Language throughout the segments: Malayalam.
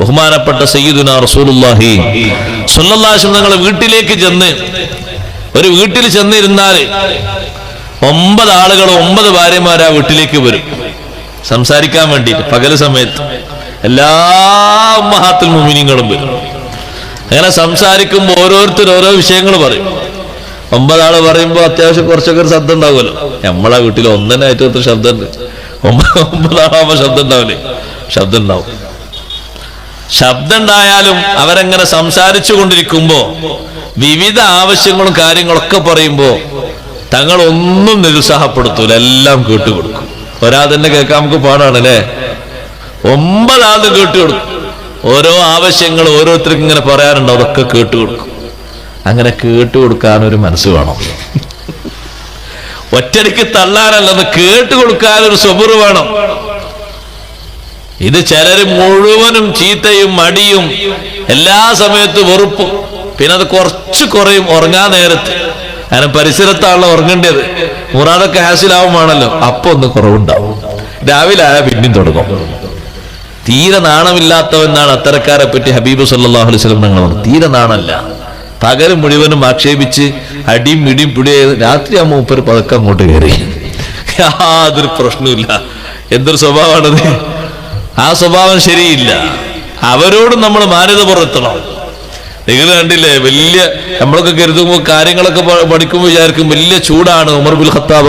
ബഹുമാനപ്പെട്ട സയ്യിദുന റസൂലുള്ളാഹി. സ്വല്ലല്ലാഹു തങ്ങളെ വീട്ടിലേക്ക് ചെന്ന് ഒരു വീട്ടിൽ ചെന്നിരുന്നാൽ ഒമ്പത് ആളുകൾ ഒമ്പത് ഭാര്യമാർ ആ വീട്ടിലേക്ക് വരും. സംസാരിക്കാൻ വേണ്ടിയിട്ട് പകൽ സമയത്ത് എല്ലാ മഹാത്തിൽ മുമിനിങ്ങളും വരും. അങ്ങനെ സംസാരിക്കുമ്പോൾ ഓരോരുത്തർ ഓരോ വിഷയങ്ങൾ പറയും. ഒമ്പതാൾ പറയുമ്പോൾ അത്യാവശ്യം കുറച്ചൊക്കെ ഒരു ശബ്ദം ഉണ്ടാവുമല്ലോ. നമ്മളെ വീട്ടിൽ ഒന്നിനായിട്ട് ശബ്ദമുണ്ട് ഒമ്പത് ഒമ്പതാളാകുമ്പോൾ ശബ്ദം ഉണ്ടാവില്ലേ? ശബ്ദം ഉണ്ടാവും. ശബ്ദം ഉണ്ടായാലും അവരെങ്ങനെ സംസാരിച്ചു കൊണ്ടിരിക്കുമ്പോ വിവിധ ആവശ്യങ്ങളും കാര്യങ്ങളൊക്കെ പറയുമ്പോ തങ്ങൾ ഒന്നും നിരുത്സാഹപ്പെടുത്തൂല. എല്ലാം കേട്ടുകൊടുക്കും. ഒരാൾ തന്നെ കേൾക്കാൻ നമുക്ക് പാടാണ് അല്ലേ ഒമ്പതാളും കേട്ടുകൊടുക്കും. ഓരോ ആവശ്യങ്ങൾ ഓരോരുത്തർക്കും ഇങ്ങനെ പറയാറുണ്ട്. അതൊക്കെ കേട്ടുകൊടുക്കും. അങ്ങനെ കേട്ടുകൊടുക്കാൻ ഒരു മനസ്സ് വേണം. ഒറ്റടിക്ക് തള്ളാനല്ലെന്ന് കേട്ടുകൊടുക്കാൻ ഒരു സ്വബുറ് വേണം. ഇത് ചിലര് മുഴുവനും ചീത്തയും മടിയും എല്ലാ സമയത്തും വെറുപ്പും. പിന്നെ അത് കുറച്ച് കുറയും ഉറങ്ങാൻ നേരത്ത്. കാരണം പരിസരത്താണല്ലോ ഉറങ്ങേണ്ടത്. മുറാദൊക്കെ ഹാസിലാവുമാണല്ലോ. അപ്പൊ ഒന്ന് കുറവുണ്ടാവും. രാവിലെ ആയാൽ പിന്നെയും തുടങ്ങും. തീരെ നാണമില്ലാത്തവെന്നാണ് അത്തരക്കാരെ പറ്റി ഹബീബ് സല്ലാഹു അലൈഹി സ്വലം ഞങ്ങൾ തീരെ നാണല്ല. പകൽ മുഴുവനും ആക്ഷേപിച്ച് അടിയും ഇടിയും പിടിയും രാത്രി ആ മൂപ്പര് പതുക്കെ അങ്ങോട്ട് കയറി. യാതൊരു പ്രശ്നമില്ല എന്തൊരു സ്വഭാവമാണത്? ആ സ്വഭാവം ശരിയില്ല. അവരോട് നമ്മൾ മാന്യത പുറത്തണം നിങ്ങൾ കണ്ടില്ലേ വലിയ നമ്മളൊക്കെ കരുതുമ്പോൾ കാര്യങ്ങളൊക്കെ പഠിക്കുമ്പോൾ വിചാരിക്കും വലിയ ചൂടാണ് ഉമർ ബുൽ ഖത്താബ്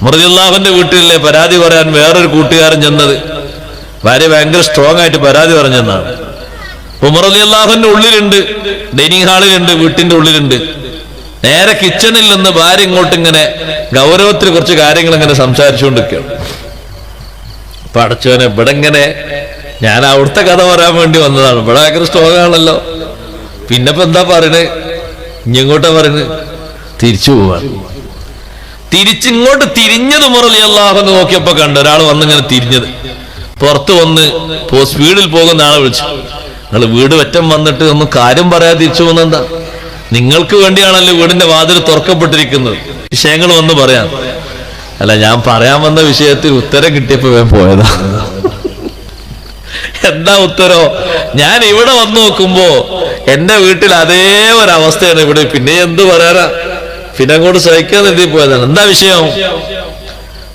ഉമർ വീട്ടിലല്ലേ വീട്ടിലെ പരാതി പറയാൻ വേറൊരു കൂട്ടുകാരൻ ചെന്നത്? ഭാര്യ ഭയങ്കര സ്ട്രോങ് ആയിട്ട് പരാതി പറഞ്ഞെന്നാണ്. ഉമർ ഉള്ളിലുണ്ട് ഡൈനിങ് ഹാളിലുണ്ട് വീട്ടിന്റെ ഉള്ളിലുണ്ട്. നേരെ കിച്ചണിൽ നിന്ന് ഭാര്യ ഇങ്ങോട്ട് ഇങ്ങനെ ഗൗരവത്തിൽ കുറച്ച് കാര്യങ്ങൾ ഇങ്ങനെ സംസാരിച്ചുകൊണ്ടിരിക്കുകയാണ്. പടച്ചോനെ ഇവിടെ ഇങ്ങനെ ഞാൻ അവിടുത്തെ കഥ പറയാൻ വേണ്ടി വന്നതാണ്. ഇവിടെ ഭയങ്കര സ്ട്രോങ് പിന്നെ ഇപ്പൊ എന്താ പറയണേ? ഇങ്ങോട്ടാ എങ്ങോട്ടാ തിരിച്ചു പോവാൻ. തിരിച്ചിങ്ങോട്ട് തിരിഞ്ഞത് മുറലി അള്ളാഹെന്ന് നോക്കിയപ്പോ കണ്ടു ഒരാൾ വന്നിങ്ങനെ തിരിഞ്ഞത്. പുറത്ത് വന്ന് പോ സ്പീഡിൽ പോകുന്ന ആളെ വിളിച്ചു. നിങ്ങൾ വീട് വെറ്റം വന്നിട്ട് ഒന്നും കാര്യം പറയാതെ തിരിച്ചു പോകുന്നെന്താ നിങ്ങൾക്ക് വേണ്ടിയാണല്ലോ വീടിന്റെ വാതിൽ തുറക്കപ്പെട്ടിരിക്കുന്നത്. വിഷയങ്ങൾ വന്ന് പറയാം. അല്ല ഞാൻ പറയാൻ വന്ന വിഷയത്തിൽ ഉത്തരം കിട്ടിയപ്പോ ഞാൻ പോയതാ. എന്താ ഉത്തരോ? ഞാൻ ഇവിടെ വന്നു നോക്കുമ്പോ എന്റെ വീട്ടിൽ അതേ ഒരു അവസ്ഥയാണ് ഇവിടെ. പിന്നെ എന്ത് പറയാനാ? പിന്നെ അങ്ങോട്ട് സഹിക്കാൻ എഴുതി പോയതാണ്. എന്താ വിഷയം?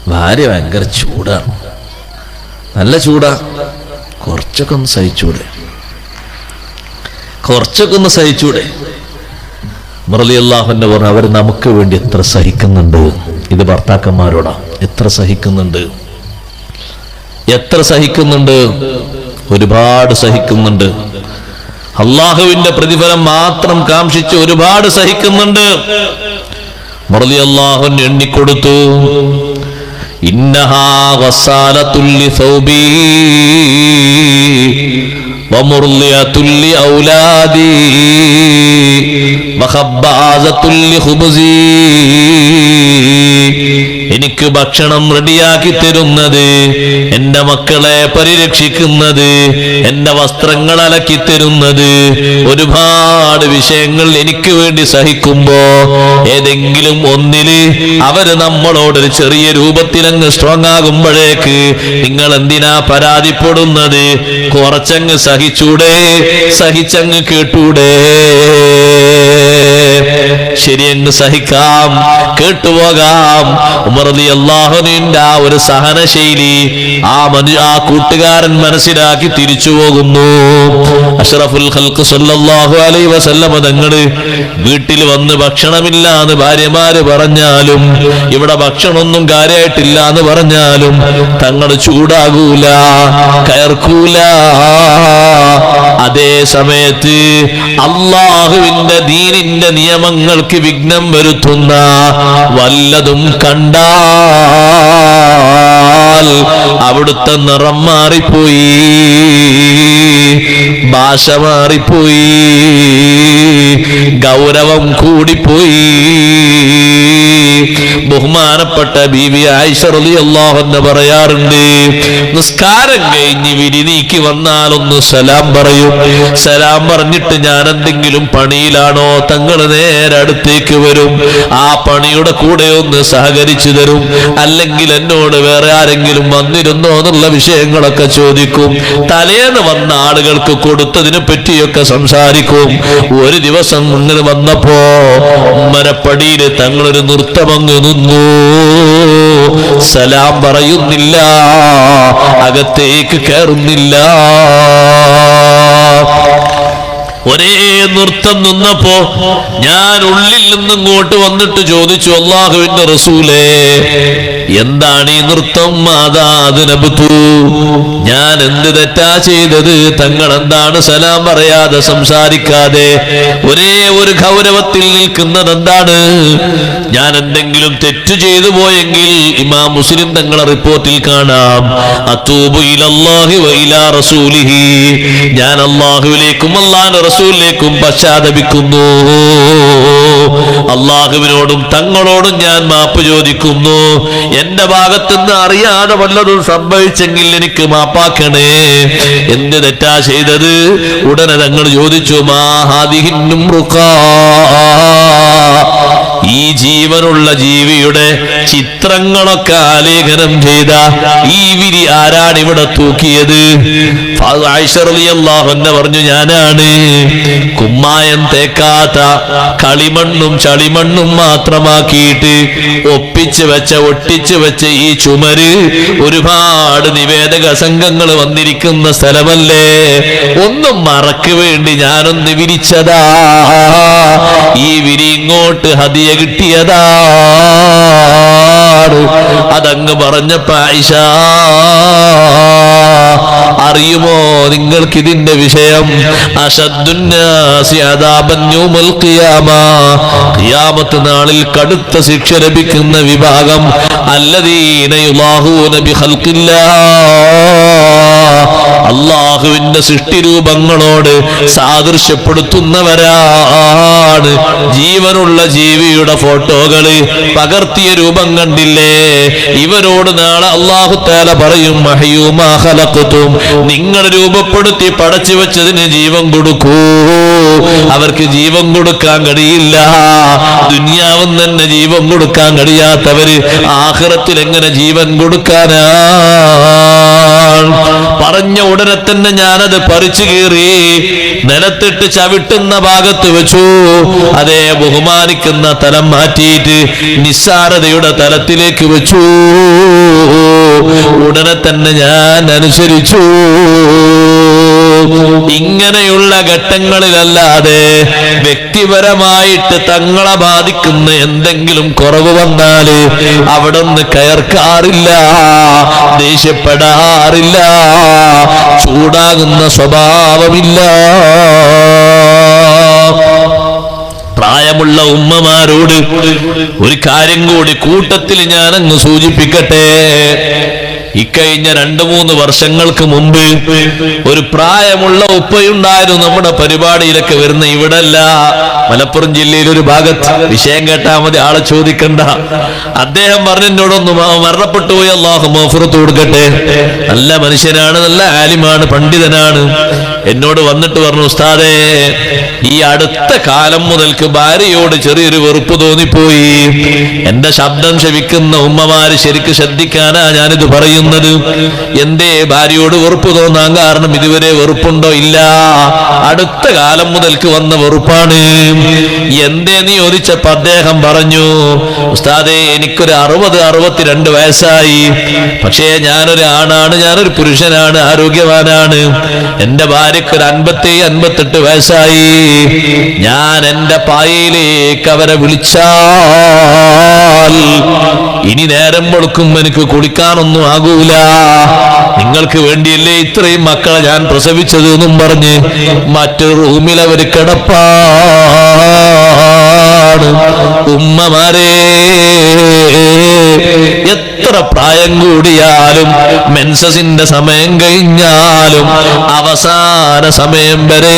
ഭാര്യ ഭയങ്കര ചൂടാണ് നല്ല ചൂടാ. കുറച്ചൊക്കെ ഒന്ന് സഹിച്ചൂടെ. കുറച്ചൊക്കെ ഒന്ന് സഹിച്ചൂടെ. മുറലി അള്ളാഹുന്റെ പറഞ്ഞു അവർ നമുക്ക് വേണ്ടി എത്ര സഹിക്കുന്നുണ്ട്? ഇത് ഭർത്താക്കന്മാരോടാ. എത്ര സഹിക്കുന്നുണ്ട്? എത്ര സഹിക്കുന്നുണ്ട്? ഒരുപാട് സഹിക്കുന്നുണ്ട്. അള്ളാഹുവിന്റെ പ്രതിഫലം മാത്രം കാംക്ഷിച്ച് ഒരുപാട് സഹിക്കുന്നുണ്ട്. മുറലി അള്ളാഹുൻ എണ്ണിക്കൊടുത്തു. ഇന്നഹാ তিনি എനിക്ക് ഭക്ഷണം റെഡിയാക്കി തരുന്നത് എന്റെ മക്കളെ പരിരക്ഷിക്കുന്നത് എന്റെ വസ്ത്രങ്ങൾ അലക്കി തരുന്നത് ഒരുപാട് വിഷയങ്ങൾ എനിക്ക് വേണ്ടി സഹിക്കുമ്പോ ഏതെങ്കിലും ഒന്നിൽ അവർ നമ്മളോട് ഒരു ചെറിയ രൂപത്തിൽ അങ്ങ് സ്ട്രോങ് ആകുമ്പോഴേക്ക് നിങ്ങൾ എന്തിനാ പരാതിപ്പെടുന്നത്? കുറച്ചങ്ങ് സഹിച്ചൂടെ സഹിച്ചങ്ങ് കേട്ടൂടെ? ശരിയങ്ങ് സഹിക്കാം കേട്ടുപോകാം. ഉമർദിയ ഉമർലി അള്ളാഹുവിന്റെ ആ ഒരു സഹനശൈലി ആ മനു ആ കൂട്ടുകാരൻ മനസ്സിലാക്കി തിരിച്ചു പോകുന്നു. അഷ്റഫുൽ ഖൽക്ക് സല്ലല്ലാഹു അലൈഹി വസല്ലമ തങ്ങൾ വീട്ടിൽ വന്ന് ഭക്ഷണമില്ല എന്ന് ഭാര്യമാര് പറഞ്ഞാലും ഇവിടെ ഭക്ഷണമൊന്നും കാര്യമായിട്ടില്ല എന്ന് പറഞ്ഞാലും തങ്ങൾ ചൂടാകൂല കയർക്കൂല. അതേ സമയത്ത് അള്ളാഹുവിന്റെ ദീനിന്റെ നിയമങ്ങൾക്ക് വിഘ്നം വരുത്തുന്ന വല്ലതും അവിടുത്തെ നിറം മാറിപ്പോയി. ഭാഷ മാറിപ്പോയി. ഗൗരവം കൂടിപ്പോയി. ബഹുമാനപ്പെട്ട ബീവി ആയിഷ റളിയല്ലാഹു പറയാറുണ്ട്. നിസ്കാരം കഴിഞ്ഞ് വിരി നീക്കി വന്നാൽ ഒന്ന് സലാം പറയും. സലാം പറഞ്ഞിട്ട് ഞാൻ എന്തെങ്കിലും പണിയിലാണോ തങ്ങൾ നേരെ അടുത്തേക്ക് വരും. ആ പണിയുടെ കൂടെ ഒന്ന് സഹകരിച്ചു തരും. അല്ലെങ്കിൽ എന്നോട് വേറെ ആരെങ്കിലും വന്നിരുന്നോ എന്നുള്ള വിഷയങ്ങളൊക്കെ ചോദിക്കും. തലേന്ന് വന്ന ആളുകൾക്ക് കൊടുത്തതിനെ പറ്റിയൊക്കെ സംസാരിക്കും. ഒരു ദിവസം ഇങ്ങനെ വന്നപ്പോ ഉമ്മരപ്പടിയിൽ തങ്ങളൊരു നൃത്തമങ്ങ് നിന്നു. സലാം പറയുന്നില്ല അകത്തേക്ക് കയറുന്നില്ല. ഒരേ നൃത്തം നിന്നപ്പോ ഞാൻ ഉള്ളിൽ നിന്നിങ്ങോട്ട് വന്നിട്ട് ചോദിച്ചു അള്ളാഹുവിന്റെ റസൂലേ എന്താണ് ഈ നൃത്തം? മാതാതിനബുത്തു ഞാൻ എന്ത് തെറ്റാ ചെയ്തത്? തങ്ങൾ എന്താണ് സലാം പറയാതെ സംസാരിക്കാതെ ഒരേ ഒരു ഗൗരവത്തിൽ നിൽക്കുന്നത് എന്താണ്? ഞാൻ എന്തെങ്കിലും തെറ്റു ചെയ്തു പോയെങ്കിൽ ഇമാം മുസ്ലിം തങ്ങളെ റിപ്പോർട്ടിൽ കാണാം. അത്തൂബു ഇലല്ലാഹി വ ഇലാ റസൂലിഹി. ഞാൻ അള്ളാഹുവിലേക്കും അള്ളാഹുവിന്റെ റസൂലിലേക്കും പശ്ചാത്തപിക്കുന്നു. അള്ളാഹുവിനോടും തങ്ങളോടും ഞാൻ മാപ്പ് ചോദിക്കുന്നു. എന്റെ ഭാഗത്തുനിന്ന് അറിയാതെ വല്ലതും സംഭവിച്ചെങ്കിൽ എനിക്ക് മാപ്പാക്കണേ. എന്ത് തെറ്റാ ചെയ്തത്? ഉടനെ തങ്ങൾ ചോദിച്ചു മാഹാദിഹിന്നും ഈ ജീവനുള്ള ജീവിയുടെ ചിത്രങ്ങളൊക്കെ ആലേഖനം ചെയ്ത ഈ വിരി ആരാണ് ഇവിടെ തൂക്കിയത്? ആയിഷറിയാഹന്നെ പറഞ്ഞു ഞാനാണ്. കുമ്മായം തേക്കാത്ത കളിമണ്ണും ചളിമണ്ണും മാത്രമാക്കിയിട്ട് ഒപ്പിച്ച് വെച്ച ഒട്ടിച്ച് വെച്ച ഈ ചുമര് ഒരുപാട് നിവേദക സംഘങ്ങൾ വന്നിരിക്കുന്ന സ്ഥലമല്ലേ? ഒന്നും മറക്ക് വേണ്ടി ഞാനൊന്ന് വിരിച്ചതാ. ഈ വിരി ഇങ്ങോട്ട് ഹതിയ കിട്ടിയതാണ് അതങ്ങ് പറഞ്ഞ ആയിഷ അറിയുമോ നിങ്ങൾക്ക് ഇതിന്റെ വിഷയം ഖിയാമത്ത് നാളിൽ കടുത്ത ശിക്ഷ ലഭിക്കുന്ന വിഭാഗം അല്ലദീന യുലാഹൂന അള്ളാഹുവിന്റെ സൃഷ്ടിരൂപങ്ങളോട് സാദൃശ്യപ്പെടുത്തുന്നവരാണ്. ജീവനുള്ള ജീവിയുടെ ഫോട്ടോകൾ പകർത്തിയ രൂപം കണ്ടില്ലേ? ഇവരോട് നാളെ അള്ളാഹു തേല പറയും മഹയൂമാഹലക്കുത്തും നിങ്ങൾ രൂപപ്പെടുത്തി പടച്ചു വെച്ചതിന് ജീവൻ കൊടുക്കൂ. അവർക്ക് ജീവൻ കൊടുക്കാൻ കഴിയില്ല. ദുന്യാവും തന്നെ ജീവൻ കൊടുക്കാൻ കഴിയാത്തവര് ആഹ്റത്തിൽ എങ്ങനെ ജീവൻ കൊടുക്കാനാ പറഞ്ഞ ഉടനെ തന്നെ ഞാനത് പറിച്ചു കീറി നിലത്തിട്ട് ചവിട്ടുന്ന ഭാഗത്ത് വെച്ചു. അതേ ബഹുമാനിക്കുന്ന തലം മാറ്റിയിട്ട് നിസ്സാരതയുടെ തലത്തിലേക്ക് വെച്ചു. ഉടനെ തന്നെ ഞാൻ അനുസരിച്ചു. ഘട്ടങ്ങളിലല്ലാതെ വ്യക്തിപരമായിട്ട് തങ്ങളെ ബാധിക്കുന്ന എന്തെങ്കിലും കുറവ് വന്നാൽ അവിടെ നിന്ന് കയർക്കാറില്ല ദേഷ്യപ്പെടാറില്ല ചൂടാകുന്ന സ്വഭാവമില്ല. പ്രായമുള്ള ഉമ്മമാരോട് ഒരു കാര്യം കൂടി കൂട്ടത്തിൽ ഞാനങ്ങ് സൂചിപ്പിക്കട്ടെ. ഇക്കഴിഞ്ഞ രണ്ടു മൂന്ന് വർഷങ്ങൾക്ക് മുമ്പ് ഒരു പ്രായമുള്ള ഉപ്പയുണ്ടായിരുന്നു നമ്മുടെ പരിപാടിയിലൊക്കെ വരുന്ന ഇവിടല്ല. മലപ്പുറം ജില്ലയിൽ ഒരു ഭാഗത്ത്. വിഷയം കേട്ടാൽ മതി ആളെ ചോദിക്കണ്ട. അദ്ദേഹം പറഞ്ഞു മരണപ്പെട്ടു പോയി. അള്ളാഹു മോഫറത്ത് കൊടുക്കട്ടെ. നല്ല മനുഷ്യനാണ് നല്ല ആലിമാണ് പണ്ഡിതനാണ്. എന്നോട് വന്നിട്ട് പറഞ്ഞു ഉസ്താദേ ഈ അടുത്ത കാലം മുതൽക്ക് ഭാര്യയോട് ചെറിയൊരു വെറുപ്പ് തോന്നിപ്പോയി. എന്റെ ശബ്ദം ശവിക്കുന്ന ഉമ്മമാര് ശരിക്ക് ശ്രദ്ധിക്കാനാ ഞാനിത് പറയുന്നത് എന്തേ ഭാര്യയോട് വെറുപ്പ് തോന്നാൻ കാരണം ഇതുവരെ വെറുപ്പുണ്ടോ? ഇല്ല. അടുത്ത കാലം മുതൽക്ക് വന്ന വെറുപ്പാണ്. എന്തേ നീ ചോദിച്ചപ്പോ അദ്ദേഹം പറഞ്ഞു ഉസ്താദേ എനിക്കൊരു അറുപത് അറുപത്തിരണ്ട് വയസ്സായി. പക്ഷേ ഞാനൊരു ആണാണ് ഞാനൊരു പുരുഷനാണ് ആരോഗ്യവാനാണ്. എന്റെ ഭാര്യക്ക് ഒരു അൻപത്തി അൻപത്തെട്ട് വയസ്സായി. ഞാൻ എന്റെ പായയിലേക്ക് അവരെ വിളിച്ചാൽ ഇനി നേരം വെളുക്കും എനിക്ക് കുളിക്കാനൊന്നും ആകൂല നിങ്ങൾക്ക് വേണ്ടിയല്ലേ ഇത്രയും മക്കളെ ഞാൻ പ്രസവിച്ചത് എന്നും പറഞ്ഞ് മറ്റൊരു റൂമിൽ അവർ കിടപ്പാണ്. ഉമ്മമാരെ എത്ര പ്രായം കൂടിയാലും മെൻസസിന്റെ സമയം കഴിഞ്ഞാലും അവസാന സമയം വരെ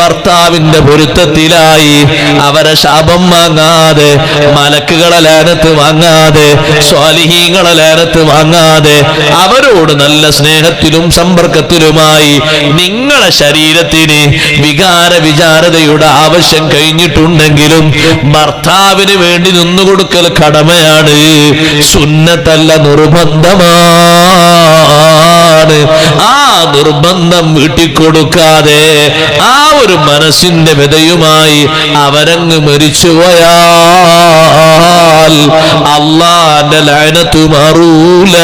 ഭർത്താവിന്റെ പൊരുത്തത്തിലായി അവരെ ശാപം വാങ്ങാതെ മലക്കുകളെ ലേനത്ത് വാങ്ങാതെ സ്വാലിഹീങ്ങളെ ലേനത്ത് വാങ്ങാതെ അവരോട് നല്ല സ്നേഹത്തിലും സമ്പർക്കത്തിലുമായി നിങ്ങളെ ശരീരത്തിന് വികാര വിചാരതയുടെ ആവശ്യം കഴിഞ്ഞിട്ടുണ്ടെങ്കിലും ഭർത്താവിന് വേണ്ടി നിന്നുകൊടുക്കൽ കടമയാണ് സുന്നത്തല്ല നിർബന്ധമാണ്. ആ നിർബന്ധം വീട്ടിക്കൊടുക്കാതെ ആ ഒരു മനസ്സിന്റെ വിധയുമായി അവരങ്ങ് മരിച്ചുപോയാൽ അള്ളാന്റെ ലയനത്തു മാറൂല.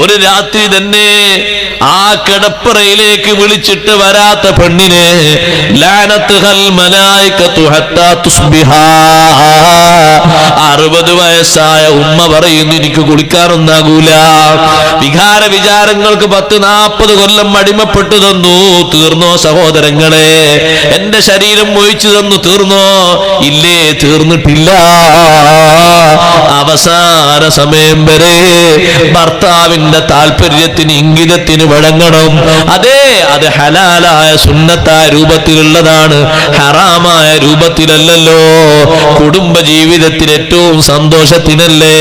ഒരു രാത്രി തന്നെ ആ കിടപ്പറയിലേക്ക് വിളിച്ചിട്ട് വരാത്ത പെണ്ണിനെ. അറുപത് വയസ്സായ ഉമ്മ പറയുന്നു എനിക്ക് കുളിക്കാറൊന്നാകൂല വികാര വിചാരങ്ങൾക്ക് പത്ത് നാൽപ്പത് കൊല്ലം അടിമപ്പെട്ടു തന്നു. തീർന്നോ സഹോദരങ്ങളെ? എന്റെ ശരീരം ഒഴിച്ചു തന്നു. തീർന്നോ? ഇല്ലേ തീർന്നിട്ടില്ല. അവസാന സമയം വരെ ഭർത്താവിന്റെ താല്പര്യത്തിന് ഇംഗിതത്തിന് വഴങ്ങണം. അതെ അത് ഹലാലായ സുന്നത്തായ രൂപത്തിലുള്ളതാണ്. ഹറാമായ രൂപത്തിലല്ലല്ലോ. കുടുംബ ജീവിതത്തിൽ ഏറ്റവും സന്തോഷത്തിനല്ലേ?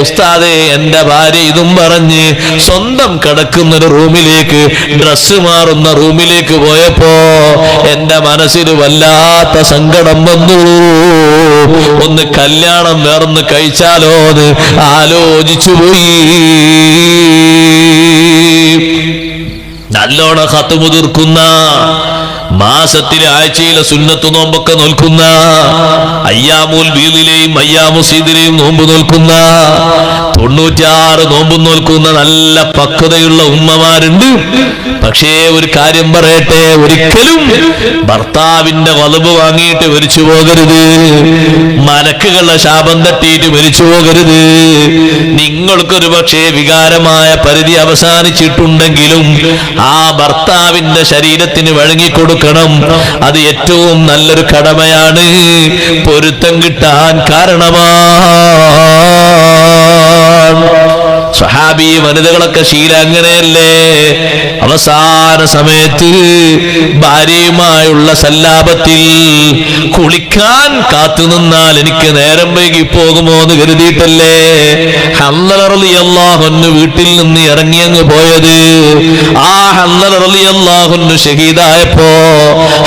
ഉസ്താദെ എന്റെ ഭാര്യ ഇതും പറഞ്ഞ് സ്വന്തം കിടക്കുന്ന ഒരു റൂമിലേക്ക് ഡ്രസ്സ് മാറുന്ന റൂമിലേക്ക് പോയപ്പോ എന്റെ മനസ്സിൽ വല്ലാത്ത സങ്കടം വന്നു. ഒന്ന് കല്യാണം നേർന്ന് കഴിച്ചാലോ എന്ന് ആലോചിച്ചു പോയി. നല്ലോണം കത്ത് മുതിർക്കുന്ന മാസത്തിലെ ആഴ്ചയിലെ സുന്നത്ത് നോമ്പൊക്കെ നോൽക്കുന്ന അയ്യാമുൽ ബീദിലെയും അയ്യാമുസീദിലെയും നോമ്പ് നോൽക്കുന്ന തൊണ്ണൂറ്റാറ് നോമ്പ് നോൽക്കുന്ന നല്ല പക്വതയുള്ള ഉമ്മമാരുണ്ട്. പക്ഷേ ഒരു കാര്യം പറയട്ടെ ഒരിക്കലും ഭർത്താവിന്റെ വലവ് വാങ്ങിയിട്ട് മരിച്ചു പോകരുത്. മലക്കുകളുടെ ശാപം തട്ടിയിട്ട് മരിച്ചു പോകരുത്. നിങ്ങൾക്കൊരു പക്ഷേ വികാരമായ പരിധി അവസാനിച്ചിട്ടുണ്ടെങ്കിലും ആ ഭർത്താവിന്റെ ശരീരത്തിന് വഴങ്ങിക്കൊടുക്കണം അത് ഏറ്റവും നല്ലൊരു കടമയാണ്. പൊരുത്തം കിട്ടാൻ കാരണമാണ് സ്വഹാബി വനിതകളൊക്കെ ശീല അങ്ങനെയല്ലേ? അവസാന സമയത്ത് ഭാര്യയുമായുള്ള സല്ലാപത്തിൽ കുളിക്കാൻ കാത്തു നിന്നാൽ എനിക്ക് നേരം വൈകി പോകുമോ എന്ന് കരുതിയിട്ടല്ലേ? ഹന്നലറിയാഹുന്ന് വീട്ടിൽ നിന്ന് ഇറങ്ങി അങ്ങ് പോയത്. ആ ഹന്നലറിയാഹുന്ന് ഷഹീദായപ്പോ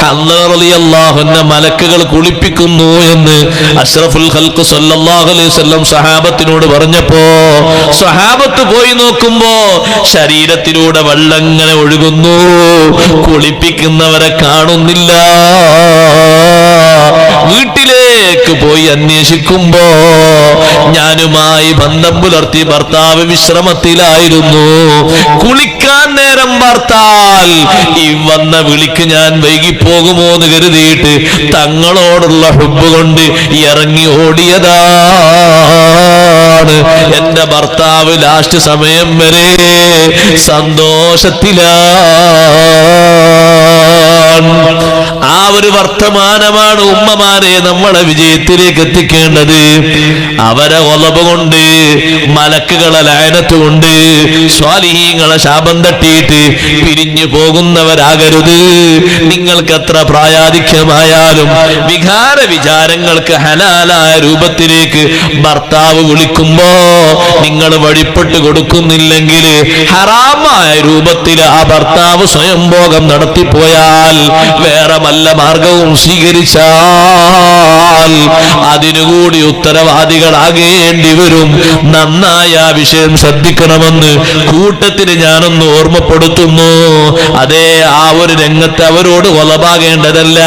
ഹന്നലറിയാഹുന്ന മലക്കുകൾ കുളിപ്പിക്കുന്നു എന്ന് അഷ്റഫുൽ ഹൽക്ക് സല്ലല്ലാഹു അലൈഹി സഹാബത്തിനോട് പറഞ്ഞപ്പോ സഹാബത്ത് പോയി നോക്കുമ്പോ ശരീരത്തിലൂടെ വെള്ളങ്ങനെ ഒഴുകുന്നു. കുളിപ്പിക്കുന്നവരെ കാണുന്നില്ല. വീട്ടിലേക്ക് പോയി അന്വേഷിക്കുമ്പോ ഞാനുമായി ബന്ധം പുലർത്തി ഭർത്താവ് വിശ്രമത്തിലായിരുന്നു. കുളിക്കാൻ നേരം ഭർത്താൽ ഈ വന്ന വിളിക്ക് ഞാൻ വൈകിപ്പോകുമോ എന്ന് കരുതിയിട്ട് തങ്ങളോടുള്ള ഹുബ് കൊണ്ട് ഇറങ്ങി ഓടിയതാണ്. എന്റെ ഭർത്താവ് ലാസ്റ്റ് സമയം വരെ സന്തോഷത്തിലാണ്. ഒരു വർത്തമാനമാണ് ഉമ്മമാരെ നമ്മളെ വിജയത്തിലേക്ക് എത്തിക്കേണ്ടത്. അവരെ ഒലവ് കൊണ്ട് മലക്കുകളെ ലയനത്ത് കൊണ്ട് സ്വാലിഹീങ്ങളെ ശാപം തട്ടിയിട്ട് പിരിഞ്ഞു പോകുന്നവരാകരുത്. നിങ്ങൾക്ക് എത്ര പ്രായാധിക്യമായാലും വികാര വിചാരങ്ങൾക്ക് ഹലാലായ രൂപത്തിലേക്ക് ഭർത്താവ് വിളിക്കുമ്പോ നിങ്ങൾ വഴിപ്പെട്ട് കൊടുക്കുന്നില്ലെങ്കിൽ ഹറാമായ രൂപത്തിൽ ആ ഭർത്താവ് സ്വയംഭോഗം നടത്തിപ്പോയാൽ വേറെ വല്ല മാർഗവും സ്വീകരിച്ചാൽ അതിനുകൂടി ഉത്തരവാദികളാകേണ്ടി വരും. നന്നായ വിഷയം ശ്രദ്ധിക്കണമെന്ന് കൂട്ടത്തിന് ഞാനൊന്ന് ഓർമ്മപ്പെടുത്തുന്നു. അതേ ആ ഒരു രംഗത്ത് അവരോട് കൊലപാകേണ്ടതല്ല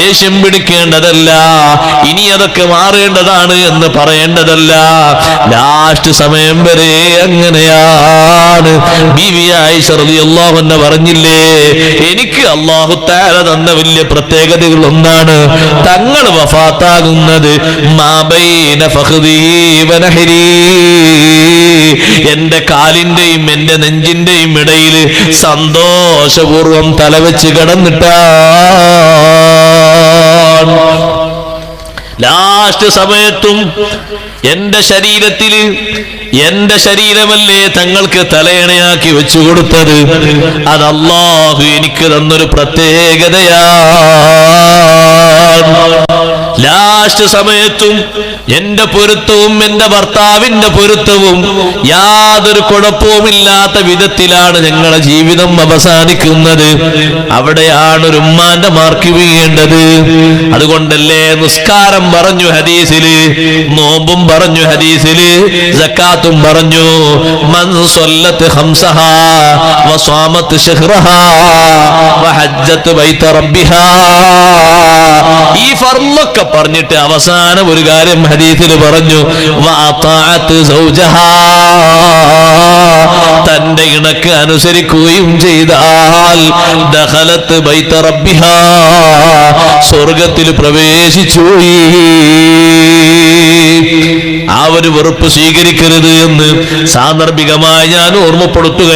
ദേഷ്യം പിടിക്കേണ്ടതല്ല ഇനി അതൊക്കെ മാറേണ്ടതാണ് എന്ന് പറയേണ്ടതല്ല. ലാസ്റ്റ് സമയം വരെ അങ്ങനെയാണ്. ബി വി ആയി അള്ളാഹു എന്നെ പറഞ്ഞില്ലേ എനിക്ക് അള്ളാഹു താര തന്ന വലിയ പ്രത്യേകതകൾ ഒന്നാണ് തങ്ങൾ വഫാത്താകുന്നത്. എന്റെ കാലിന്റെയും എന്റെ നെഞ്ചിന്റെയും ഇടയിൽ സന്തോഷപൂർവം തലവെച്ച് കിടന്നിട്ടാണ് ലാസ്റ്റ് സമയത്തും എന്റെ ശരീരത്തിൽ എന്റെ ശരീരമല്ലേ തങ്ങൾക്ക് തലയണയാക്കി വെച്ചു കൊടുത്തത്? അത് അള്ളാഹു എനിക്ക് തന്നൊരു പ്രത്യേകതയാണ്. ലാസ്റ്റ് സമയത്തും എന്റെ പൊരുത്തവും എന്റെ ഭർത്താവിന്റെ പൊരുത്തവും യാതൊരു കുഴപ്പവുമില്ലാത്ത വിധത്തിലാണ് ഞങ്ങളുടെ ജീവിതം അവസാനിക്കുന്നത്. അവിടെയാണ് ഒരു ഉമ്മാന്റെ മാർക്ക് വീഴേണ്ടത്. അതുകൊണ്ടല്ലേ നിസ്കാരം പറഞ്ഞു ഹദീസിൽ നോമ്പും പറഞ്ഞു ഹദീസിൽ സക്കാത്തും പറഞ്ഞു മൻ സ്വല്ലത്ത് ഹംസഹാ ഈ ഫർമൊക്കെ പറഞ്ഞിട്ട് അവസാനം ഒരു കാര്യം ഹദീസിൽ പറഞ്ഞു. തന്റെ ഇണക്ക് അനുസരിക്കുകയും ചെയ്താൽ സ്വർഗത്തിൽ പ്രവേശിച്ചു ആ ഒരു വെറുപ്പ് സ്വീകരിക്കരുത് എന്ന് സാന്ദർഭികമായി ഞാൻ ഓർമ്മപ്പെടുത്തുക